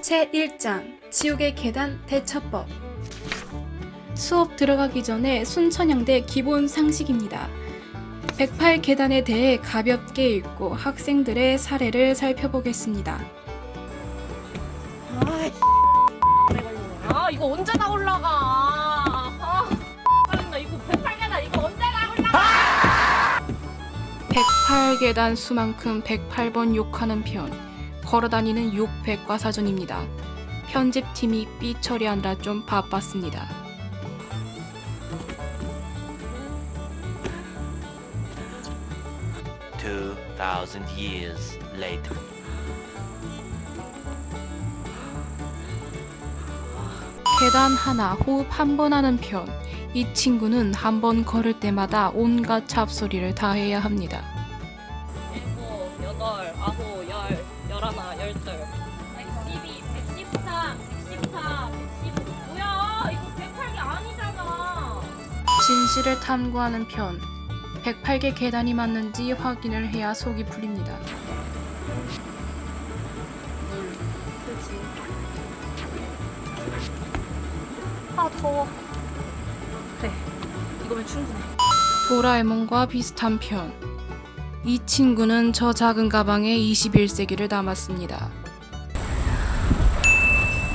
제1장 지옥의 계단 대처법. 수업 들어가기 전에 순천향대 기본 상식입니다. 108계단에 대해 가볍게 읽고 학생들의 사례를 살펴보겠습니다. 아 이거 언제 다 올라가? 아 짜증나 이거 108개나 이거 언제 다 올라가? 108계단 수만큼 108번 욕하는 편 걸어다니는 욕 백과 사전입니다. 편집팀이 삐 처리하느라 좀 바빴습니다. Two thousand years later. 계단 하나 호흡 한 번 하는 편. 이 친구는 한 번 걸을 때마다 온갖 잡소리를 다 해야 합니다. 일곱 여덟 아홉 열 열하나 열둘 112 113 114 115 뭐야 이거 108개 아니잖아 진실을 탐구하는 편. 108개 계단이 맞는지 확인을 해야 속이 풀립니다. 아 더워 그래 이거면 충분해 도라에몽과 비슷한 편. 이 친구는 저 작은 가방에 21세기를 담았습니다.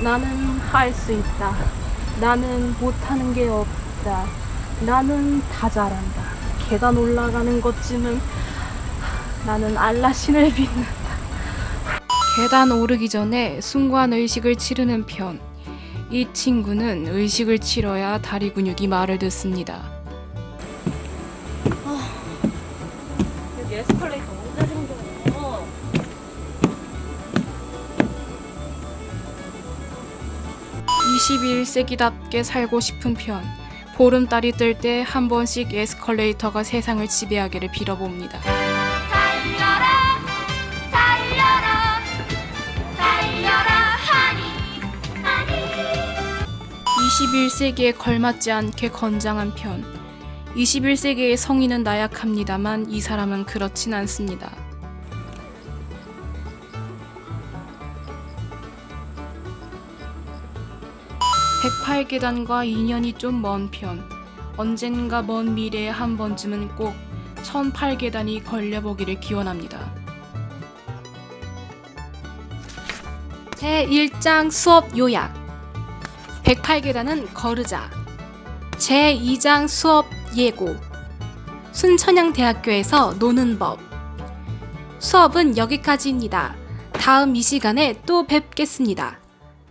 나는 할 수 있다. 나는 못하는 게 없다. 나는 다 잘한다. 계단 올라가는 것쯤은 나는 알라신을 믿는다. 계단 오르기 전에 순간 의식을 치르는 편. 이 친구는 의식을 치러야 다리 근육이 말을 듣습니다. 여기 에스컬레이터 언제 정도 21세기답게 살고 싶은 편. 보름달이 뜰 때 한 번씩 에스컬레이터가 세상을 지배하기를 빌어봅니다. 달려라 달려라 달려라 하니 하니 21세기에 걸맞지 않게 건장한 편. 21세기의 성인은 나약합니다만 이 사람은 그렇진 않습니다. (108계단과) 인연이 좀 먼 편 언젠가 먼 미래에 한 번쯤은 꼭 (1008계단이) 걸려보기를 기원합니다 제1장 수업 요약 108계단은 거르자. 제2장 수업 예고. 순천향대학교에서 노는 법. 수업은 여기까지입니다. 다음 이 시간에 또 뵙겠습니다.